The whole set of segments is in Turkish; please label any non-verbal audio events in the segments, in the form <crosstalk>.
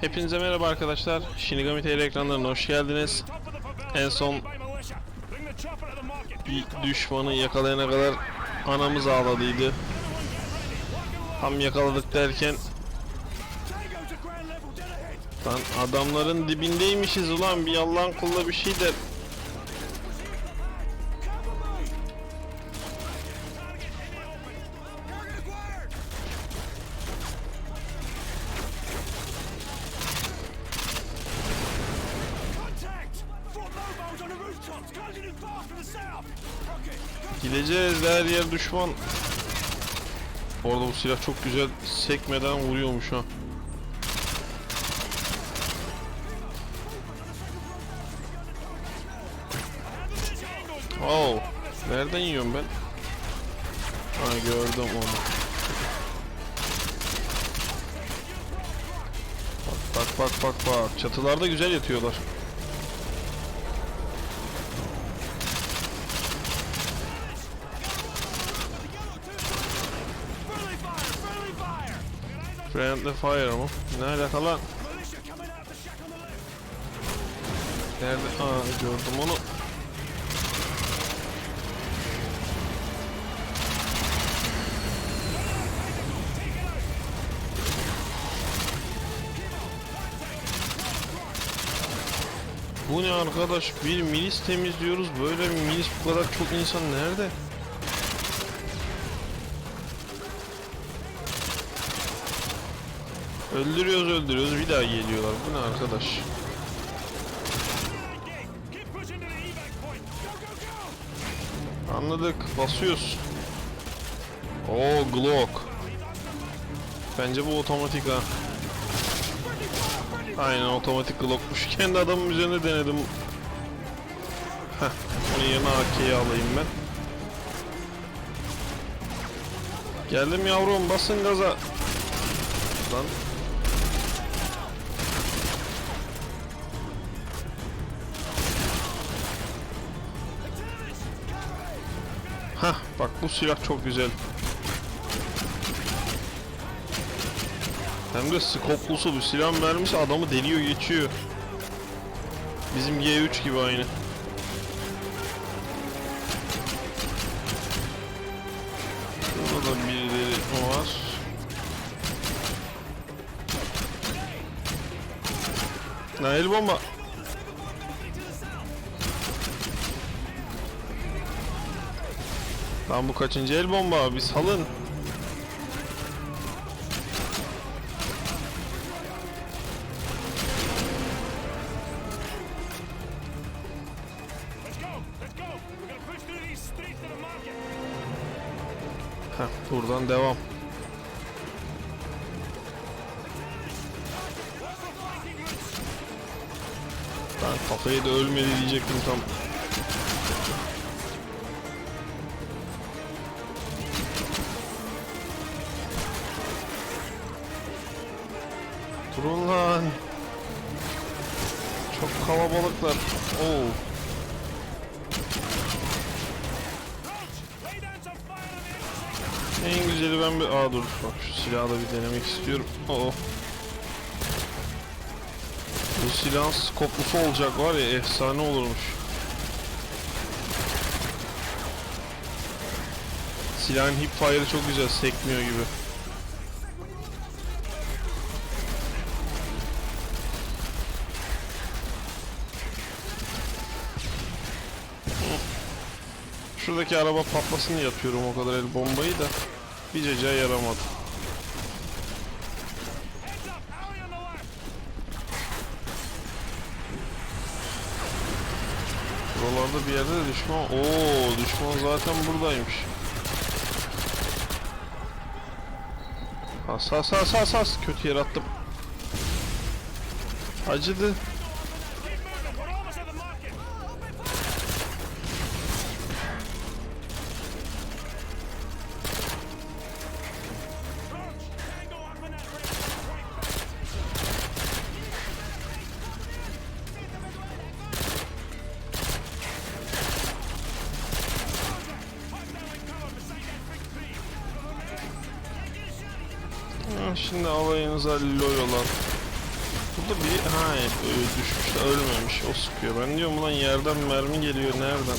Hepinize merhaba arkadaşlar. Shinigami TL ekranlarına hoş geldiniz. En son bir düşmanı yakalayana kadar anamız ağladıydı. Tam yakaladık derken Lan adamların dibindeymişiz ulan bir Allah'ın kulda bir şey de yer düşman. Orada bu silah çok güzel sekmeden vuruyormuş ha. Oh, nereden yiyorum ben? Ha gördüm onu. Bak bak bak bak bak. Çatılarda güzel yatıyorlar. Friendly fire mı? Ne alaka lan? Nerede? Aa gördüm onu. Bu ne arkadaş? Bir milis temizliyoruz. Böyle bir milis bu kadar çok insan nerede? Öldürüyoruz öldürüyoruz bir daha geliyorlar. Bu ne arkadaş? Anladık. Basıyoruz. Oo Glock. Bence bu otomatik ha. Aynen otomatik Glock'muş. <laughs> Kendi adamın üzerine denedim. Heh, onun yerine AK'yi alayım ben. Geldim yavrum basın gaza. Lan Hah bak bu silah çok güzel. Hem de skoplusu bu silah mermisi adamı deliyor geçiyor. Bizim G3 gibi aynı. Burada da birileri var. El bomba. Lan bu kaçıncı el bomba? Bir salın. Buradan devam. Ben kafayı da ölmedi diyecektim tam. Kalabalıklar. Oo. En güzeli ben bir... Aa dur bak şu silahı da bir denemek istiyorum. Oo. Bu silahın skoplusu olacak var ya efsane olurmuş. Silahın hip fire'ı çok güzel sekmiyor gibi. Şuradaki araba patlasın yapıyorum o kadar el bombayı da bir ceceye yaramadı. Buralarda bir yerde de düşman... Oo, düşman zaten buradaymış. Has has has has has. Kötü yer attım. Acıdı. Alayınıza lol olan. Burada bir ha e, düşmüş de ölmemiş o sıkıyor. Ben diyorum ulan yerden mermi geliyor nereden?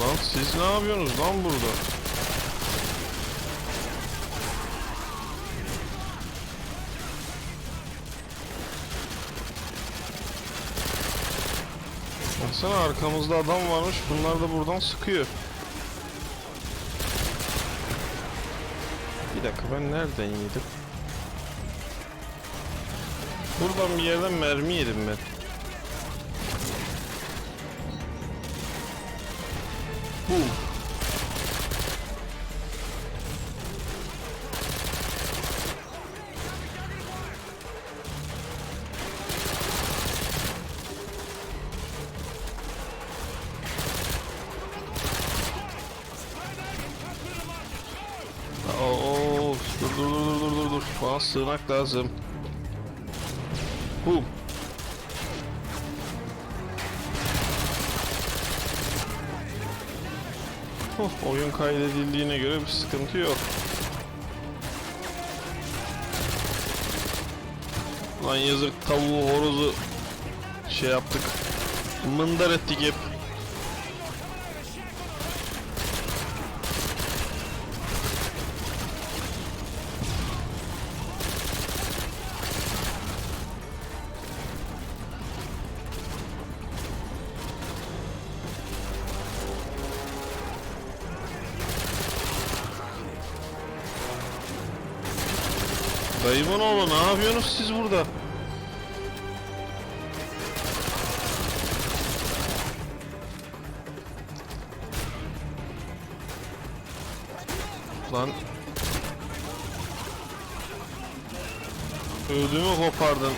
Lan siz ne yapıyorsunuz lan burada? Baksana arkamızda adam varmış. Bunlar da buradan sıkıyor. Bir dakika ben nereden yedim? Buradan bir yerden mermi yedim ben. Bana sığınak lazım. Bu. Oh, oyun kaydedildiğine göre bir sıkıntı yok. Lan yazık tavuğu horozu şey yaptık. Mındar ettik hep. Dayımın oğlu ne yapıyorsunuz siz burada? Lan Ödümü kopardın.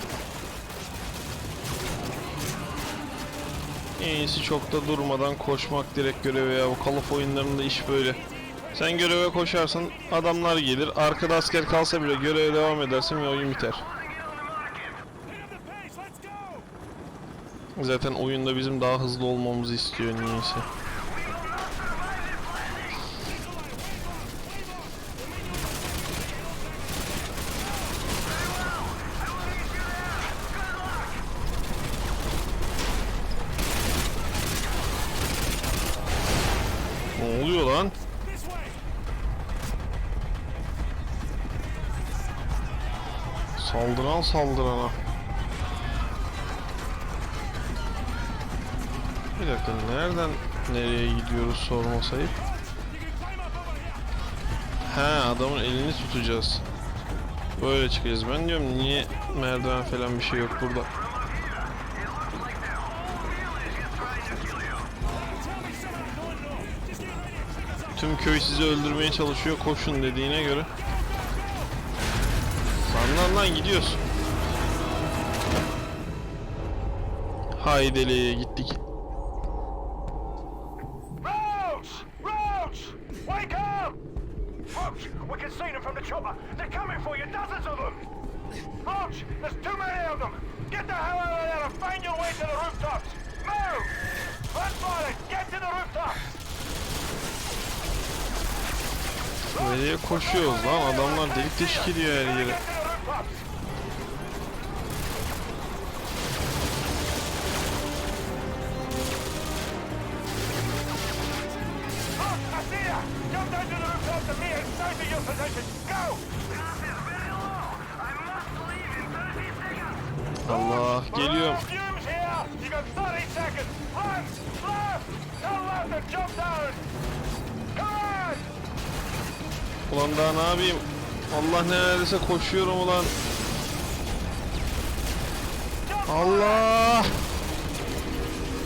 En iyisi çok da durmadan koşmak direkt göreve ya. Bu Call of oyunlarında iş böyle. Sen göreve koşarsın, adamlar gelir. Arkada asker kalsa bile göreve devam edersin ve oyun biter. Zaten oyunda bizim daha hızlı olmamızı istiyor niyeyse. Ne oluyor lan? Saldıran saldırana. Bir dakika nereden nereye gidiyoruz sormasayıp. He adamın elini tutacağız. Böyle çıkacağız. Ben diyorum niye merdiven falan bir şey yok burada. Tüm köy sizi öldürmeye çalışıyor. Koşun dediğine göre. Lan lan gidiyoruz. Haydeli gittik. Roach! Roach! Wake up! Roach, we can see them from the chopper. They're coming for you, dozens of them! Roach, there's too many of them! Get the hell out of there and find your way to the rooftops! Move! Run it! Get to the rooftops! Nereye koşuyoruz lan? Adamlar delik deşik ediyor her yere. Down to the rooftops and to your position! Go! Allah geliyorum. Fumes here! You got 30 seconds! Run! Left! Don't let them jump down! Come on! Ulan daha ne yapayım? Allah ne neredeyse koşuyorum ulan. Allah!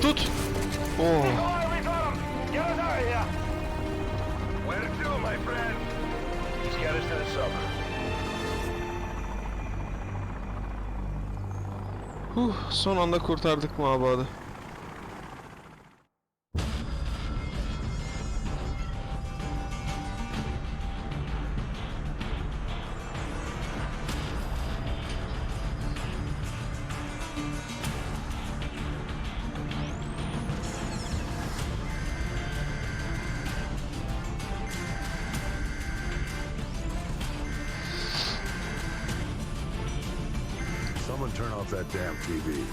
Tut! Oh. Friend? He's got us to the summer. Huh, son anda kurtardık mabadı. Turn off that damn TV.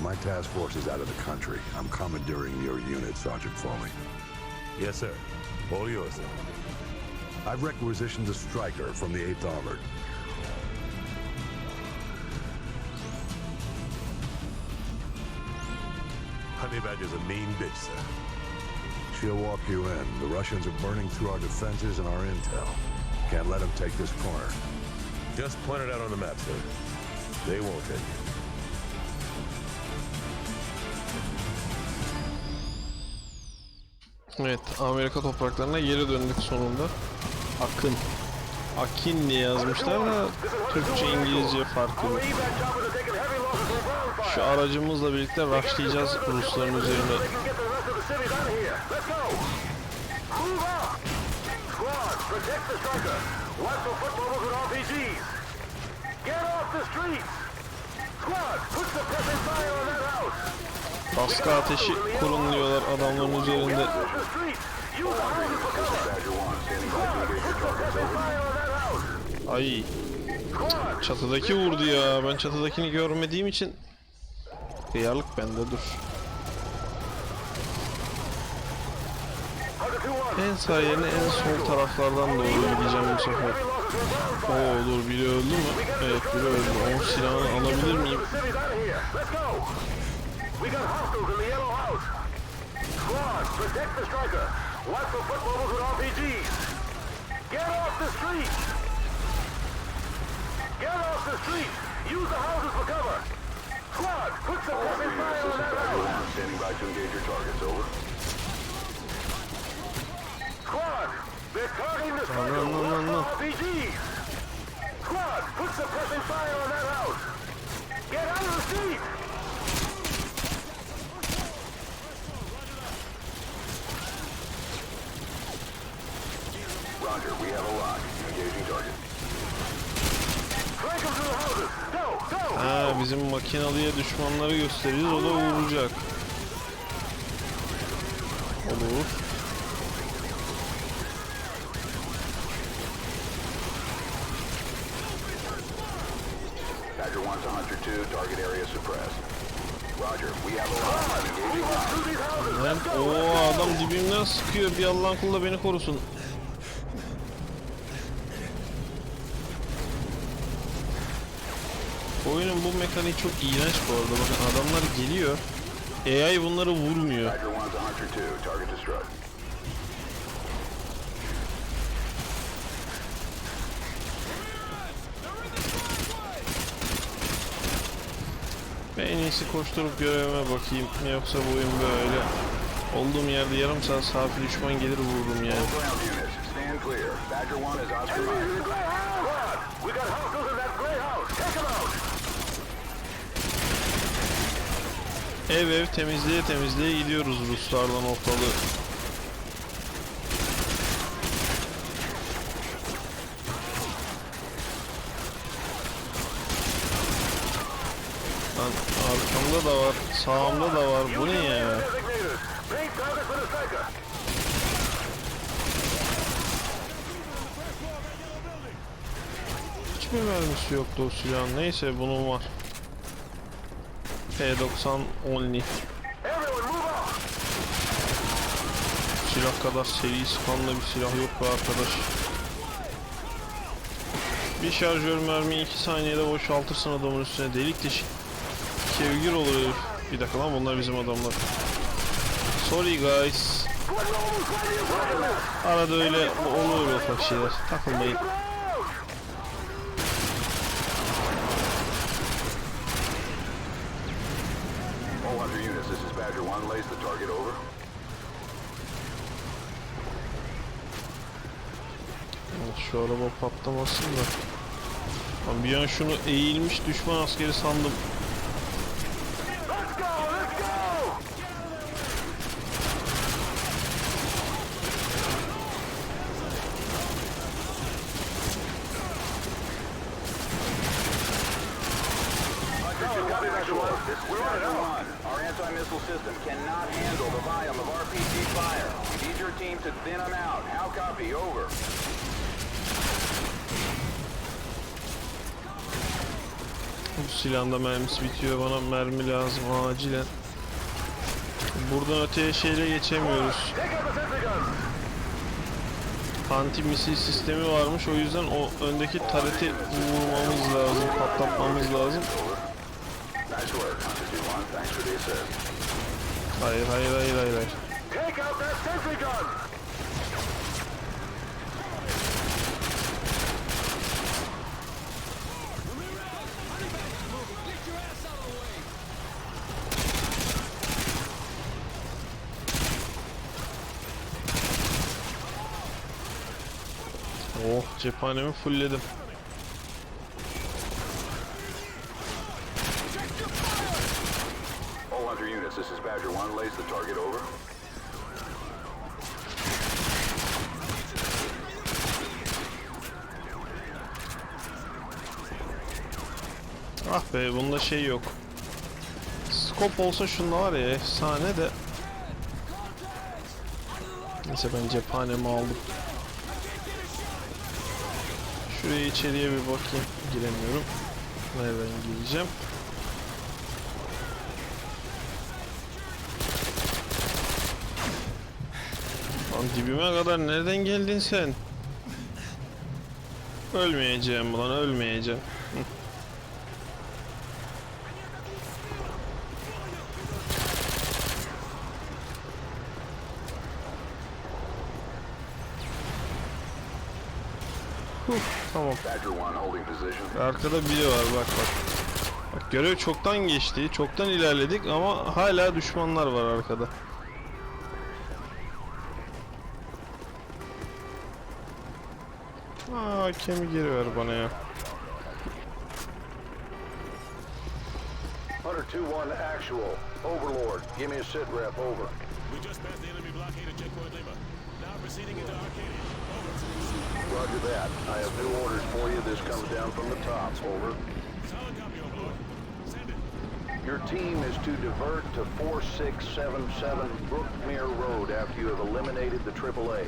My task force is out of the country. I'm commandeering your unit, Sergeant Foley. Yes, sir. All yours, sir. I've requisitioned a striker from the 8th Armored. Honey Badger's a mean bitch, sir. She'll walk you in. The Russians are burning through our defenses and our intel. Can't let them take this corner. Just point it out on the map, sir. They won't hit you. Evet, Amerika topraklarına geri döndük sonunda. Akın. Akin diye yazmışlar da Türkçe İngilizce farkı yok. Şu aracımızla birlikte rushlayacağız Rusların üzerine. We can get the rest of the cities out of here. Let's go. Move up. Squad, protect the striker. Watch for foot mobiles with RPGs. Get off the streets. Squad, put suppressing fire on that house. Baskı ateşi kurun diyorlar adamların üzerinde. Get off the streets. Use the houses for cover. Squad, put suppressing fire on that house. Ay çatıdaki vurdu ya. Ben çatıdakini görmediğim için Kıyarlık bende dur. Hunter 2-1. En sağ yerine en sol taraflardan doğru gideceğim bu sefer. Oo dur biri öldü mü? Evet biri öldü. Onun silahını alabilir miyim? We got hostiles in the yellow house. Squad, protect the striker. Watch for foot mobiles with RPGs. Get off the street. Get off the street. Use the houses for cover. Squad, put some suppressing fire on that house. Standing by to engage your targets, over. Squad, they're targeting the striker. no, no, no, Watch for RPGs. Squad, put some suppressing fire on that house. Get out of the street. Ha bizim makinalıya düşmanları göstereceğiz. O da vuracak. Olur. Badger 1 to Hunter 2, target area suppressed. Roger, we have a. Lan o adam dibimden sıkıyor. Bir Allah'ın kulu beni korusun. Oyunun bu mekaniği çok iğrenç bu arada. Bakın adamlar geliyor. AI bunları vurmuyor. Badger 1 to Hunter 2, target destroyed. Ben en iyisi koşturup görevime bakayım. Yoksa bu oyun böyle. Olduğum yerde yarım saat safi düşman gelir vururum yani. Ground units, stand clear. Badger 1 is Oscar Enemies in Mike. the gray house. Squad, we got hostiles in that gray house. Take them out. Ev ev temizliğe temizliğe gidiyoruz Ruslardan ortalığı. Lan arkamda da var, sağımda da var. Bu ne ya? Designators. Paint target for the striker. Hiç mi mermisi yoktu o silahın? Neyse bunun var. P90 only. Silah kadar seri sıkanla bir silah yok be arkadaş. Bir şarjör mermi 2 saniyede boşaltırsın adamın üstüne delik deşik. Kevgir olur. Bir dakika lan bunlar bizim adamlar. Sorry guys. Arada öyle olur ufak şeyler. Takılmayın. All Hunter units, this is Badger 1. Lays the target over. Şu araba patlamasın da. Lan bir an şunu eğilmiş düşman askeri sandım. Let's go. Let's go. Copy, Badger 1. This is Badger 1. Our anti-missile system cannot handle the volume of RPG fire. We need your team to thin them out. How copy? Over. Silahında mermisi bitiyor. Bana mermi lazım acilen. Buradan öteye şeyle geçemiyoruz. Anti misil sistemi varmış. O yüzden o öndeki tareti vurmamız lazım, patlatmamız lazım. Nice work, Hunter 2-1. Thanks for the assist. Hayır, hayır, hayır, hayır, hayır. Take out that sentry gun. Oh, cephanemi fullledim. All Hunter units, this is Badger 1. Lays the target over. Ah be, bunda şey yok. Scope olsa şunda var ya, efsane de. Neyse ben cephanemi aldım. Şuraya içeriye bir bakayım. Giremiyorum. Nereden gireceğim? Lan dibime kadar nereden geldin sen? Ölmeyeceğim ulan ölmeyeceğim. Huh, tamam. Badger 1 holding position. Arkada biri var bak bak. Bak görev çoktan geçti. Çoktan ilerledik ama hala düşmanlar var arkada. Aa kemi geri ver bana ya. Hunter 2-1 actual. Overlord, give me a sit rep, over. We just passed the enemy Roger that. I have new orders for you. This comes down from the top, over. Solid copy, Overlord. Send it. Your team is to divert to 4677 Brookmere Road after you have eliminated the AAA.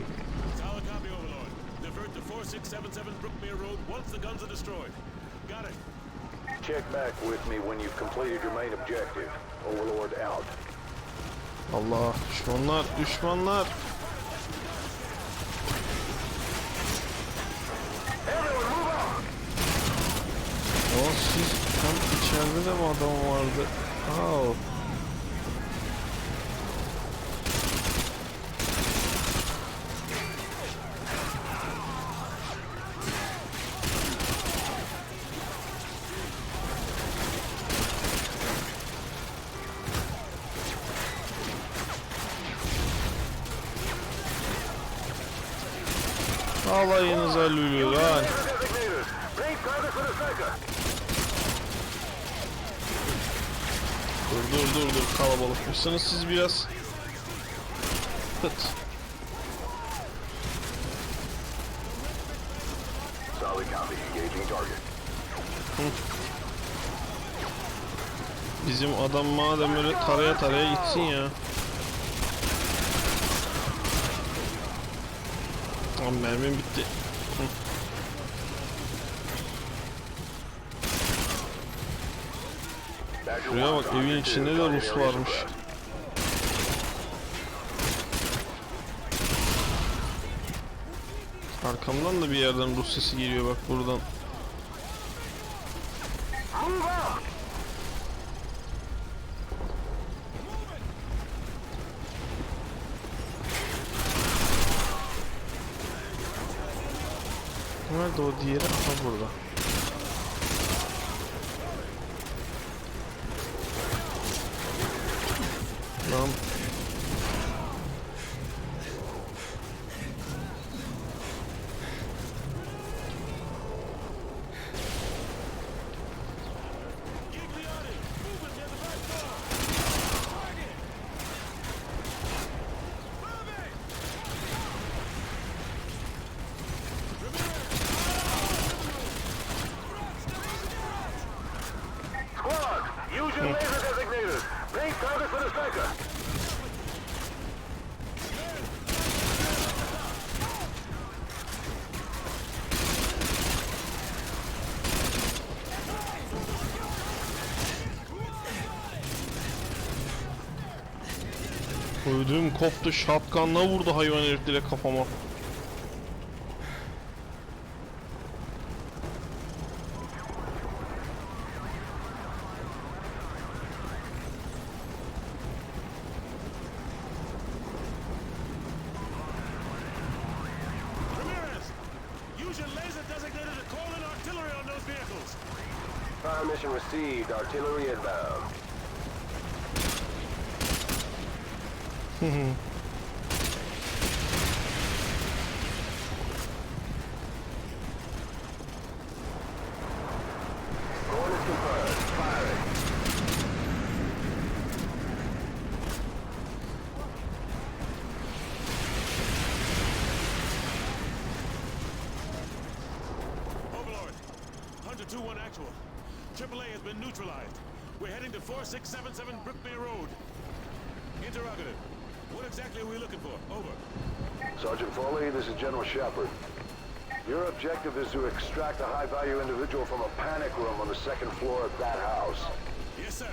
Solid copy, Overlord. Divert to 4677 Brookmere Road once the guns are destroyed. Got it. Check back with me when you've completed your main objective. Overlord out. Allah düşmanlar düşmanlar. İçeride de mi adam vardı? Aa. Alayınıza lülü lan. Designated. Bring target for the sector. Dur dur dur kalabalıkmışsınız siz biraz. Target. Bizim adam madem öyle taraya taraya gitsin ya. Tamam mermim bitti. Hı. Badger Şuraya 1, bak evin 2, içinde de Rus varmış. Arkamdan da bir yerden Rus sesi geliyor bak buradan. Move out! Nerede o diğeri? Aha burada. Lan Gigliotti, movement near the back door. Squad, use your laser designated. Bring target for the sector. Ödüm koptu shotgunla vurdu hayvan herif direkt kafama. Fire mission received. Artillery inbound. Coordinates confirmed. Firing. Overlord, Hunter 2-1 actual. AAA has been neutralized. We're heading to 4677 Brookmere Road. Interrogative. What exactly are we looking for? Over. Sergeant Foley, this is General Shepard. Your objective is to extract a high-value individual from a panic room on the second floor of that house. Yes, sir.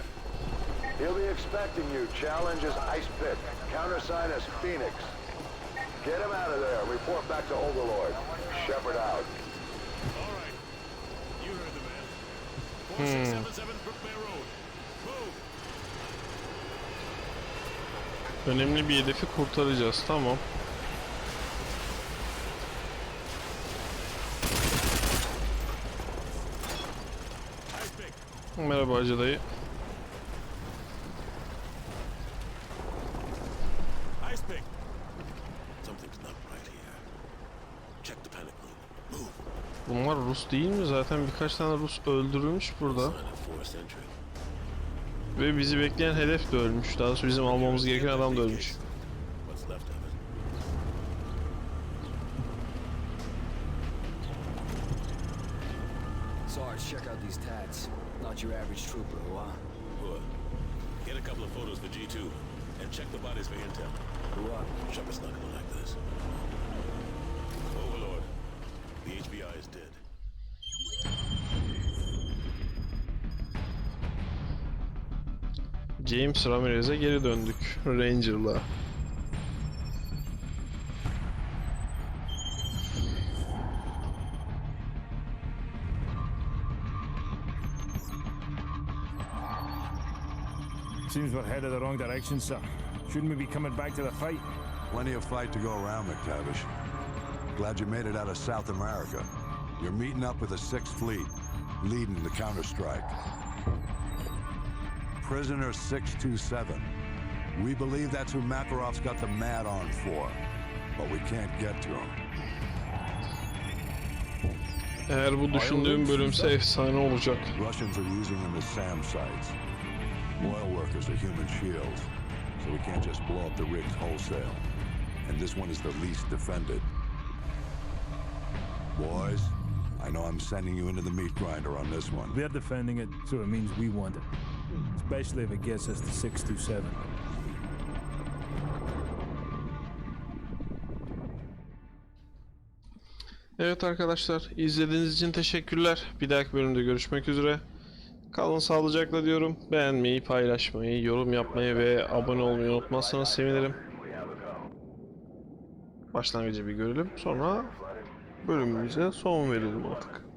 He'll be expecting you. Challenge is Ice Pit. Countersign is Phoenix. Get him out of there. Report back to Overlord. Shepard out. All right. You heard the man. 4677 Brookmere Road. Move. Önemli bir hedefi kurtaracağız tamam. Merhaba Hacı dayı. Bunlar Rus değil mi? Zaten birkaç tane Rus öldürülmüş burada. Ve bizi bekleyen hedef de ölmüş. Daha doğrusu bizim almamız gereken adam da ölmüş. Sarge, check out these tats. Not your average trooper, huh? Good. Get a couple of photos for G2 and check the bodies for intel. What? Shepard's not gonna like this. Overlord, the HBI is dead. James Ramirez'e geri döndük. Ranger'la. Seems we're headed the wrong direction, sir. Shouldn't we be coming back to the fight? Plenty of fight to go around, McTavish. Glad you made it out of South America. You're meeting up with the Sixth Fleet, leading the counterstrike. Prisoner 627. We believe that's who Makarov's got the mad on for, but we can't get to him. Eğer bu düşündüğüm bölümse efsane olacak. Russians are using them as SAM sites. Oil workers are human shields, so we can't just blow up the rigs wholesale. And this one is the least defended. Boys, I know I'm sending you into the meat grinder on this one. They're defending it, so it means we want it. Especially if it gets us to 627. Evet arkadaşlar izlediğiniz için teşekkürler. Bir dahaki bölümde görüşmek üzere. Kalın sağlıcakla diyorum. Beğenmeyi, paylaşmayı, yorum yapmayı ve abone olmayı unutmazsanız sevinirim. Başlangıcı bir görelim. Sonra bölümümüze son verelim artık.